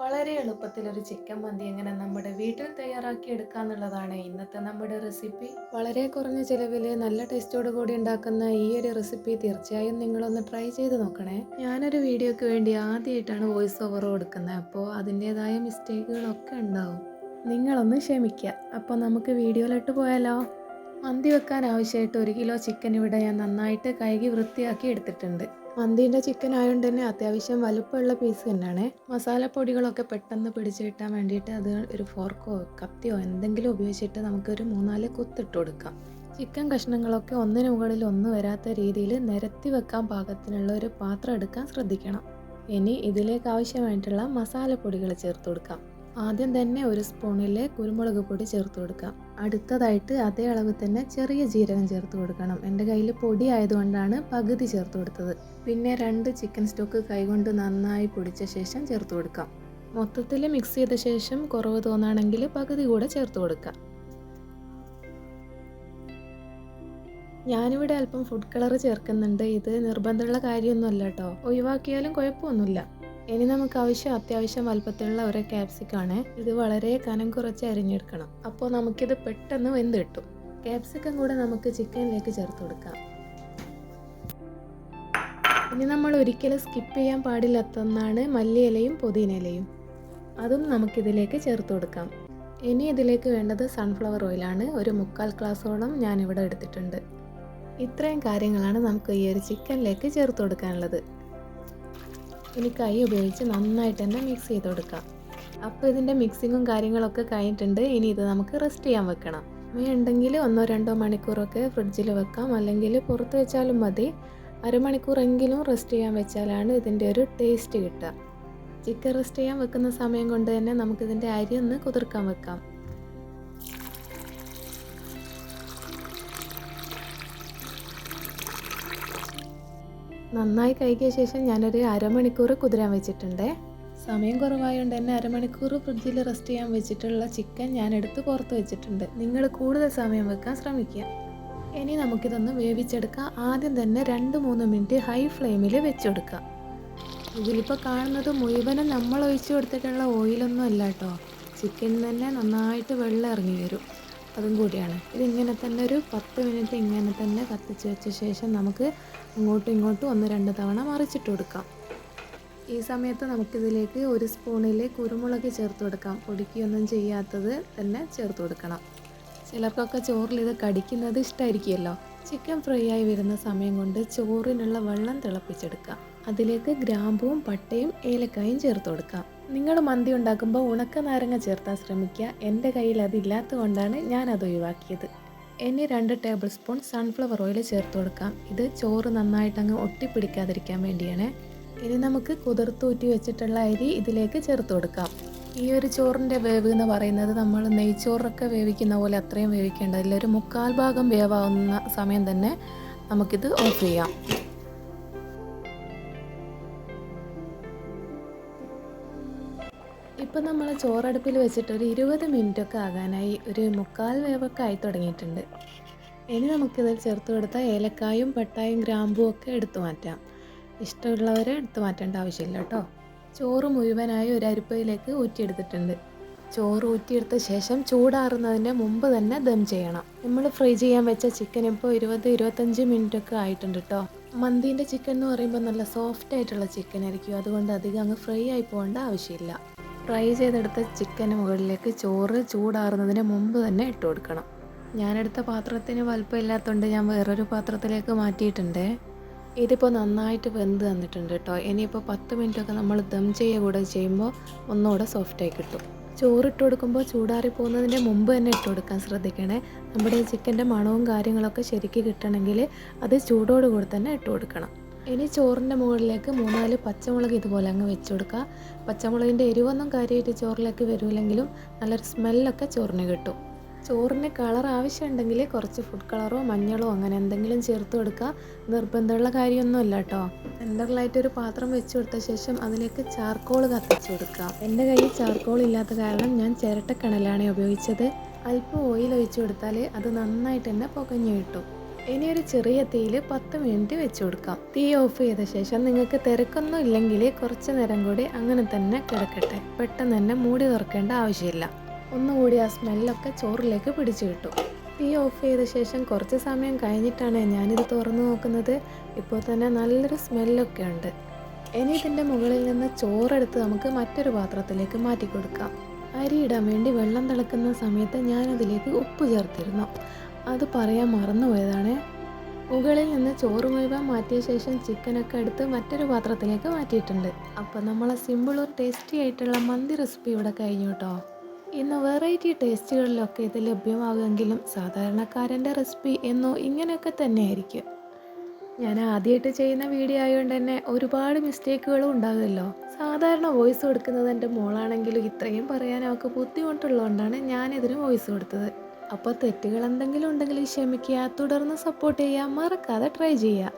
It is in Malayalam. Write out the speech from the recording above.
വളരെ എളുപ്പത്തിൽ ഒരു ചിക്കൻ മന്തി എങ്ങനെ നമ്മുടെ വീട്ടിൽ തയ്യാറാക്കി എടുക്കാന്നുള്ളതാണ്. ഇന്നത്തെ നമ്മുടെ റെസിപ്പി. വളരെ കുറഞ്ഞ ചിലവിൽ നല്ല ടേസ്റ്റോട് കൂടി ഉണ്ടാക്കുന്ന ഈ ഒരു റെസിപ്പി തീർച്ചയായും നിങ്ങളൊന്ന് ട്രൈ ചെയ്ത് നോക്കണേ. ഞാനൊരു വീഡിയോക്ക് വേണ്ടി ആദ്യമായിട്ടാണ് വോയിസ് ഓവർ കൊടുക്കുന്നത്. അപ്പോൾ അതിന്റെതായ മിസ്റ്റേക്കുകളൊക്കെ ഉണ്ടാവും. നിങ്ങളൊന്ന് ക്ഷമിക്കുക അപ്പോൾ നമുക്ക് വീഡിയോയിലോട്ട് പോയാലോ? മന്തി വെക്കാൻ ആവശ്യമായിട്ട് ഒരു കിലോ ചിക്കൻ ഇവിടെ ഞാൻ നന്നായിട്ട് കഴുകി വൃത്തിയാക്കി എടുത്തിട്ടുണ്ട്. മന്തിന്റെ ചിക്കൻ ആയതുകൊണ്ട് തന്നെ അത്യാവശ്യം വലുപ്പമുള്ള പീസ് തന്നെയാണ്. മസാലപ്പൊടികളൊക്കെ പെട്ടെന്ന് പിടിച്ച് കിട്ടാൻ വേണ്ടിയിട്ട് അത് ഒരു ഫോർക്കോ കത്തിയോ എന്തെങ്കിലും ഉപയോഗിച്ചിട്ട് നമുക്കൊരു മൂന്നാൽ കുത്തിട്ട് കൊടുക്കാം. ചിക്കൻ കഷ്ണങ്ങളൊക്കെ ഒന്നിന് മുകളിൽ ഒന്ന് വരാത്ത രീതിയിൽ നിരത്തി വെക്കാൻ പാകത്തിനുള്ള ഒരു പാത്രം എടുക്കാൻ ശ്രദ്ധിക്കണം. ഇനി ഇതിലേക്ക് ആവശ്യമായിട്ടുള്ള മസാലപ്പൊടികൾ ചേർത്ത് കൊടുക്കാം. ആദ്യം തന്നെ ഒരു സ്പൂണിൽ കുരുമുളക് പൊടി ചേർത്ത് കൊടുക്കാം അടുത്തതായിട്ട് അതേ അളവ് തന്നെ ചെറിയ ജീരകം ചേർത്ത് കൊടുക്കണം. എന്റെ കയ്യിൽ പൊടി ആയതുകൊണ്ടാണ് പകുതി ചേർത്ത് കൊടുത്തത്. പിന്നെ രണ്ട് ചിക്കൻ സ്റ്റോക്ക് കൈകൊണ്ട് നന്നായി പൊടിച്ച ശേഷം ചേർത്ത് കൊടുക്കാം. മൊത്തത്തിൽ മിക്സ് ചെയ്ത ശേഷം കുറവ് തോന്നുകയാണെങ്കിൽ പകുതി കൂടെ ചേർത്ത് കൊടുക്കാം. ഞാനിവിടെ അല്പം ഫുഡ് കളർ ചേർക്കുന്നുണ്ട്. ഇത് നിർബന്ധമുള്ള കാര്യമൊന്നുമല്ല കേട്ടോ. ഒഴിവാക്കിയാലും കുഴപ്പമൊന്നുമില്ല. ഇനി നമുക്ക് ആവശ്യം അത്യാവശ്യം വലുപ്പത്തിലുള്ള ഒരു ക്യാപ്സിക്കാണ് ഇത് വളരെ കനം കുറച്ച് അരിഞ്ഞെടുക്കണം. അപ്പോൾ നമുക്കിത് പെട്ടെന്ന് വെന്ത് കിട്ടും. ക്യാപ്സിക്കം കൂടെ നമുക്ക് ചിക്കനിലേക്ക് ചേർത്ത് കൊടുക്കാം. ഇനി നമ്മൾ ഒരിക്കലും സ്കിപ്പ് ചെയ്യാൻ പാടില്ലാത്തതാണ് മല്ലിയിലയും പുതിനയിലയും. അതും നമുക്കിതിലേക്ക് ചേർത്ത് കൊടുക്കാം. ഇനി ഇതിലേക്ക് വേണ്ടത് സൺഫ്ലവർ ഓയിലാണ് ഒരു മുക്കാൽ ഗ്ലാസോളം ഞാനിവിടെ എടുത്തിട്ടുണ്ട്. ഇത്രയും കാര്യങ്ങളാണ് നമുക്ക് ഈ ഒരു ചിക്കനിലേക്ക് ചേർത്ത് കൊടുക്കാനുള്ളത്. ഇനി കൈ ഉപയോഗിച്ച് നന്നായിട്ട് തന്നെ മിക്സ് ചെയ്ത് കൊടുക്കാം. അപ്പോൾ ഇതിന്റെ മിക്സിങ്ങും കാര്യങ്ങളൊക്കെ കഴിഞ്ഞിട്ടുണ്ട്. ഇനി ഇത് നമുക്ക് റെസ്റ്റ് ചെയ്യാൻ വെക്കണം. വേണ്ടെങ്കിൽ ഒന്നോ രണ്ടോ മണിക്കൂറൊക്കെ ഫ്രിഡ്ജിൽ വെക്കാം. അല്ലെങ്കിൽ പുറത്ത് വെച്ചാലും മതി. അരമണിക്കൂറെങ്കിലും റെസ്റ്റ് ചെയ്യാൻ വെച്ചാലാണ് ഇതിന്റെ ഒരു ടേസ്റ്റ് കിട്ടുക. ചിക്കൻ റെസ്റ്റ് ചെയ്യാൻ വെക്കുന്ന സമയം കൊണ്ട് തന്നെ നമുക്കിതിന്റെ അരി ഒന്ന് കുതിർക്കാൻ വെക്കാം. നന്നായി കഴുകിയ ശേഷം ഞാനൊരു അരമണിക്കൂർ കുതിരാൻ വെച്ചിട്ടുണ്ട്. സമയം കുറവായതുകൊണ്ട് തന്നെ അരമണിക്കൂർ ഫ്രിഡ്ജിൽ റെസ്റ്റ് ചെയ്യാൻ വെച്ചിട്ടുള്ള ചിക്കൻ ഞാൻ എടുത്ത് പുറത്ത് വെച്ചിട്ടുണ്ട്. നിങ്ങൾ കൂടുതൽ സമയം വെക്കാൻ ശ്രമിക്കുക. ഇനി നമുക്കിതൊന്ന് വേവിച്ചെടുക്കാം. ആദ്യം തന്നെ രണ്ട് മൂന്ന് മിനിറ്റ് ഹൈ ഫ്ലെയിമിൽ വെച്ചെടുക്കാം ഇതിലിപ്പോൾ കാണുന്നത് മുഴുവനും നമ്മൾ ഒഴിച്ചു കൊടുത്തിട്ടുള്ള ഓയിലൊന്നും അല്ല കേട്ടോ. ചിക്കൻ തന്നെ നന്നായിട്ട് വെള്ളം ഇറങ്ങി വരും. അതും കൂടിയാണ്. ഇതിങ്ങനെ തന്നെ ഒരു പത്ത് മിനിറ്റ് ഇങ്ങനെ തന്നെ കത്തിച്ച് വെച്ച ശേഷം നമുക്ക് അങ്ങോട്ടും ഇങ്ങോട്ടും ഒന്ന് രണ്ട് തവണ മറിച്ചിട്ട് കൊടുക്കാം. ഈ സമയത്ത് നമുക്കിതിലേക്ക് ഒരു സ്പൂണിൽ കുരുമുളക് ചേർത്ത് കൊടുക്കാം. പൊടിക്കുകയൊന്നും ചെയ്യാത്തത് തന്നെ ചേർത്ത് കൊടുക്കണം. ചിലർക്കൊക്കെ ചോറിൽ ഇത് കടിക്കുന്നത് ഇഷ്ടമായിരിക്കുമല്ലോ ചിക്കൻ ഫ്രൈ ആയി വരുന്ന സമയം കൊണ്ട് ചോറിനുള്ള വെള്ളം തിളപ്പിച്ചെടുക്കാം. അതിലേക്ക് ഗ്രാമ്പുവും പട്ടയും ഏലക്കായും ചേർത്ത് കൊടുക്കാം. നിങ്ങൾ മന്തി ഉണ്ടാക്കുമ്പോൾ ഉണക്ക നാരങ്ങ ചേർത്താൻ ശ്രമിക്കുക. എന്റെ കയ്യിൽ അതില്ലാത്തത് കൊണ്ടാണ് ഞാൻ അത് ഒഴിവാക്കിയത്. ഇനി രണ്ട് ടേബിൾ സ്പൂൺ സൺഫ്ലവർ ഓയിൽ ചേർത്ത് കൊടുക്കാം. ഇത് ചോറ് നന്നായിട്ട് അങ്ങ് ഒട്ടിപ്പിടിക്കാതിരിക്കാൻ വേണ്ടിയാണ്. ഇനി നമുക്ക് കുതിർത്തൂറ്റി വെച്ചിട്ടുള്ള അരി ഇതിലേക്ക് ചേർത്ത് കൊടുക്കാം. ഈ ഒരു ചോറിന്റെ വേവ് എന്ന് പറയുന്നത് നമ്മൾ നെയ്ച്ചോറൊക്കെ വേവിക്കുന്ന പോലെ അത്രയും വേവിക്കേണ്ടതില്ല ഒരു മുക്കാൽ ഭാഗം വേവാകുന്ന സമയം തന്നെ നമുക്കിത് ഓഫ് ചെയ്യാം. ഇപ്പം നമ്മൾ ചോറടുപ്പിൽ വെച്ചിട്ട് ഒരു ഇരുപത് മിനിറ്റൊക്കെ ആകാനായി ഒരു മുക്കാൽ വേവൊക്കെ ആയി തുടങ്ങിയിട്ടുണ്ട്. ഇനി നമുക്കിതിൽ ചേർത്ത് കൊടുത്ത ഏലക്കായും പട്ടായും ഗ്രാമ്പും ഒക്കെ എടുത്തു മാറ്റാം. ഇഷ്ടമുള്ളവരെ എടുത്തു മാറ്റേണ്ട ആവശ്യമില്ല കേട്ടോ. ചോറ് മുഴുവനായി ഒരു അരിപ്പയിലേക്ക് ഊറ്റിയെടുത്തിട്ടുണ്ട്. ചോറ് ഊറ്റിയെടുത്ത ശേഷം ചൂടാറുന്നതിന്റെ മുമ്പ് തന്നെ ദം ചെയ്യണം. നമ്മൾ ഫ്രൈ ചെയ്യാൻ വെച്ച ചിക്കൻ ഇപ്പോൾ ഇരുപത് ഇരുപത്തഞ്ച് മിനിറ്റൊക്കെ ആയിട്ടുണ്ട് കേട്ടോ. മന്തീന്റെ ചിക്കൻ എന്ന് പറയുമ്പോൾ നല്ല സോഫ്റ്റ് ആയിട്ടുള്ള ചിക്കൻ ആയിരിക്കും. അതുകൊണ്ട് അധികം അങ്ങ് ഫ്രൈ ആയി പോകേണ്ട ആവശ്യമില്ല. ഫ്രൈ ചെയ്തെടുത്ത ചിക്കന് മുകളിലേക്ക് ചോറ് ചൂടാറുന്നതിന് മുമ്പ് തന്നെ ഇട്ട് കൊടുക്കണം. ഞാനെടുത്ത പാത്രത്തിന് വലുപ്പമില്ലാത്തതുകൊണ്ട് ഞാൻ വേറൊരു പാത്രത്തിലേക്ക് മാറ്റിയിട്ടുണ്ട്. ഇതിപ്പോൾ നന്നായിട്ട് വെന്ത് തന്നിട്ടുണ്ട് കേട്ടോ ഇനിയിപ്പോൾ പത്ത് മിനിറ്റൊക്കെ നമ്മൾ ദം ചെയ്യുക കൂടെ ചെയ്യുമ്പോൾ ഒന്നുകൂടെ സോഫ്റ്റായി കിട്ടും. ചോറിട്ട് കൊടുക്കുമ്പോൾ ചൂടാറി പോകുന്നതിന്റെ മുമ്പ് തന്നെ ഇട്ട് കൊടുക്കാൻ ശ്രദ്ധിക്കണേ. നമ്മുടെ ചിക്കന്റെ മണവും കാര്യങ്ങളൊക്കെ ശരിക്ക് കിട്ടണമെങ്കിൽ അത് ചൂടോടുകൂടി തന്നെ ഇട്ട് കൊടുക്കണം. ഇനി ചോറിന്റെ മുകളിലേക്ക് മൂന്നാൽ പച്ചമുളക് ഇതുപോലെ അങ്ങ് വെച്ച് കൊടുക്കുക. പച്ചമുളകിന്റെ എരിവൊന്നും കാര്യമായിട്ട് ചോറിലേക്ക് വരില്ലെങ്കിലും നല്ലൊരു സ്മെല്ലൊക്കെ ചോറിന് കിട്ടും. ചോറിന് കളർ ആവശ്യമുണ്ടെങ്കിൽ കുറച്ച് ഫുഡ് കളറോ മഞ്ഞളോ അങ്ങനെ എന്തെങ്കിലും ചേർത്ത് കൊടുക്കുക. നിർബന്ധമുള്ള കാര്യമൊന്നുമല്ല കേട്ടോ. സെന്ററിലായിട്ട് ഒരു പാത്രം വെച്ച് കൊടുത്ത ശേഷം അതിലേക്ക് ചാർക്കോൾ കത്തിച്ച് കൊടുക്കുക. എന്റെ കയ്യിൽ ചാർക്കോൾ ഇല്ലാത്ത കാരണം ഞാൻ ചിരട്ടക്കണലാണ് ഉപയോഗിച്ചത്. അല്പം ഓയിൽ ഒഴിച്ച് കൊടുത്താൽ അത് നന്നായിട്ട് തന്നെ പുകഞ്ഞു കിട്ടും. ഇനി ഒരു ചെറിയ തീയിൽ പത്ത് മിനിറ്റ് വെച്ച് കൊടുക്കാം. തീ ഓഫ് ചെയ്ത ശേഷം നിങ്ങൾക്ക് തിരക്കൊന്നും ഇല്ലെങ്കിൽ കുറച്ച് നേരം കൂടി അങ്ങനെ തന്നെ കിടക്കട്ടെ. പെട്ടെന്ന് തന്നെ മൂടി തുറക്കേണ്ട ആവശ്യമില്ല. ഒന്നുകൂടി ആ സ്മെല്ലൊക്കെ ചോറിലേക്ക് പിടിച്ചു കിട്ടും. തീ ഓഫ് ചെയ്ത ശേഷം കുറച്ച് സമയം കഴിഞ്ഞിട്ടാണ് ഞാനിത് തുറന്നു നോക്കുന്നത്. ഇപ്പോൾ തന്നെ നല്ലൊരു സ്മെല്ലൊക്കെ ഉണ്ട്. ഇനി ഇതിന്റെ മുകളിൽ നിന്ന് ചോറെടുത്ത് നമുക്ക് മറ്റൊരു പാത്രത്തിലേക്ക് മാറ്റി കൊടുക്കാം അരി ഇടാൻ വേണ്ടി വെള്ളം തിളക്കുന്ന സമയത്ത് ഞാനതിലേക്ക് ഉപ്പ് ചേർത്തിരുന്നു. അത് പറയാൻ മറന്നുപോയതാണ്. മുകളിൽ നിന്ന് ചോറ് മുഴുവൻ മാറ്റിയ ശേഷം ചിക്കനൊക്കെ എടുത്ത് മറ്റൊരു പാത്രത്തിലേക്ക് മാറ്റിയിട്ടുണ്ട്. അപ്പോൾ നമ്മളെ സിമ്പിളും ടേസ്റ്റി ആയിട്ടുള്ള മന്തി റെസിപ്പി ഇവിടെ കഴിഞ്ഞു കേട്ടോ. ഇന്ന് വെറൈറ്റി ടേസ്റ്റുകളിലൊക്കെ ഇത് ലഭ്യമാകുമെങ്കിലും സാധാരണക്കാരന്റെ റെസിപ്പി എന്നോ ഇങ്ങനെയൊക്കെ തന്നെയായിരിക്കും. ഞാൻ ആദ്യമായിട്ട് ചെയ്യുന്ന വീഡിയോ ആയതുകൊണ്ട് തന്നെ ഒരുപാട് മിസ്റ്റേക്കുകളും ഉണ്ടാകുമല്ലോ. സാധാരണ വോയിസ് കൊടുക്കുന്നത് എന്റെ മോളാണെങ്കിലും ഇത്രയും പറയാൻ അവൾക്ക് ബുദ്ധിമുട്ടുള്ളതുകൊണ്ടാണ് ഞാനിതിന് വോയിസ് കൊടുത്തത്. അപ്പോൾ തെറ്റുകൾ എന്തെങ്കിലും ഉണ്ടെങ്കിൽ ക്ഷമിക്കുക തുടർന്ന് സപ്പോർട്ട് ചെയ്യുക മറക്കാതെ ട്രൈ ചെയ്യുക.